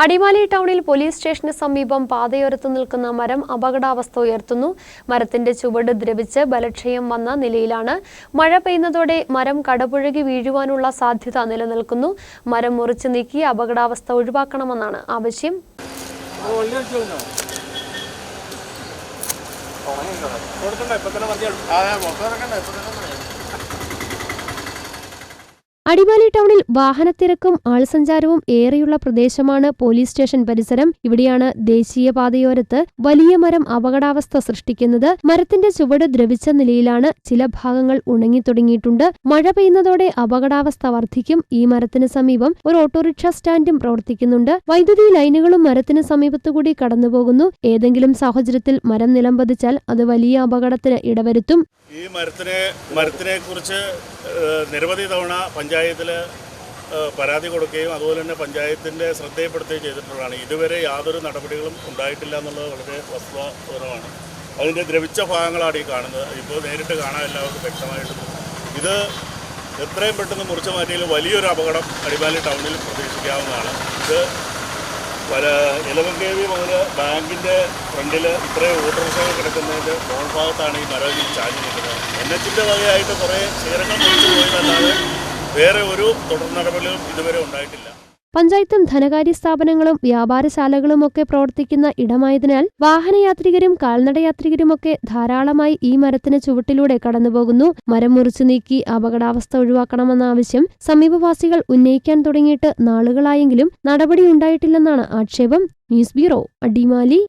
അടിമാലി ടൗണിൽ പോലീസ് സ്റ്റേഷന് സമീപം പാതയോരത്ത് നിൽക്കുന്ന മരം അപകടാവസ്ഥ ഉയർത്തുന്നു. മരത്തിന്റെ ചുവട് ദ്രവിച്ച് ബലക്ഷയം വന്ന നിലയിലാണ്. മഴ പെയ്യുന്നതോടെ മരം കടപുഴകി വീഴുവാനുള്ള സാധ്യത നിലനിൽക്കുന്നു. മരം മുറിച്ചു നീക്കി അപകടാവസ്ഥ ഒഴിവാക്കണമെന്നാണ് ആവശ്യം. അടിമാലി ടൗണിൽ വാഹനത്തിരക്കും ആൾസഞ്ചാരവും ഏറെയുള്ള പ്രദേശമാണ് പോലീസ് സ്റ്റേഷൻ പരിസരം. ഇവിടെയാണ് ദേശീയപാതയോരത്ത് വലിയ മരം അപകടാവസ്ഥ സൃഷ്ടിക്കുന്നത്. മരത്തിന്റെ ചുവട് ദ്രവിച്ച നിലയിലാണ് ചില ഭാഗങ്ങൾ ഉണങ്ങിത്തുടങ്ങിയിട്ടുണ്ട് മഴ പെയ്യുന്നതോടെ അപകടാവസ്ഥ വർദ്ധിക്കും. ഈ മരത്തിന് സമീപം ഒരു ഓട്ടോറിക്ഷ സ്റ്റാൻഡും പ്രവർത്തിക്കുന്നുണ്ട്. വൈദ്യുതി ലൈനുകളും മരത്തിന് സമീപത്തുകൂടി കടന്നുപോകുന്നു. ഏതെങ്കിലും സാഹചര്യത്തിൽ മരം നിലംപതിച്ചാൽ അത് വലിയ അപകടത്തിന് ഇടവരുത്തും. ഈ മരത്തിനെ മരത്തിനെ കുറിച്ച് നിരവധി തവണ പഞ്ചായത്തിൽ പരാതി കൊടുക്കുകയും അതുപോലെ തന്നെ പഞ്ചായത്തിന്റെ ശ്രദ്ധയിൽപ്പെടുത്തുകയും ചെയ്തിട്ടുള്ളതാണ്. ഇതുവരെ യാതൊരു നടപടികളും ഉണ്ടായിട്ടില്ല എന്നുള്ളത് വളരെ വസ്തുതപരമാണ്. അതിന്റെ ദ്രവിച്ച ഭാഗങ്ങളാണ് ഈ കാണുന്നത്. ഇപ്പോൾ നേരിട്ട് കാണാൻ എല്ലാവർക്കും വ്യക്തമായിട്ട് ഇത് എത്രയും പെട്ടെന്ന് മുറിച്ച് മാറ്റിയാൽ വലിയൊരു അപകടം അടിമാലി ടൗണിൽ പ്രതീക്ഷിക്കാവുന്നതാണ്. ഇത് പല ഇലവൻ കെ വി മുതൽ ബാങ്കിന്റെ ഫ്രണ്ടിൽ ഇത്രയും ഓട്ടോറിക്ഷകൾ കിടക്കുന്നതിന്റെ ഫോൺ ഭാഗത്താണ് ഈ മരം ചാഞ്ഞ് നിൽക്കുന്നത് എൻ എച്ചിന്റെ വകയായിട്ട് കുറേ ശിഖരങ്ങൾ മുറിച്ചു വേറെ ഒരു തുടർ നടപടികളും ഇതുവരെ ഉണ്ടായിട്ടില്ല. പഞ്ചായത്തും ധനകാര്യ സ്ഥാപനങ്ങളും വ്യാപാരശാലകളും ഒക്കെ പ്രവർത്തിക്കുന്ന ഇടമായതിനാൽ വാഹനയാത്രികരും കാൽനടയാത്രികരുമൊക്കെ ധാരാളമായി ഈ മരത്തിന് ചുവട്ടിലൂടെ കടന്നുപോകുന്നു. മരം മുറിച്ചു നീക്കി അപകടാവസ്ഥ ഒഴിവാക്കണമെന്ന ആവശ്യം സമീപവാസികൾ ഉന്നയിക്കാൻ തുടങ്ങിയിട്ട് നാളുകളായെങ്കിലും നടപടിയുണ്ടായിട്ടില്ലെന്നാണ് ആക്ഷേപം. News bureau Adimali.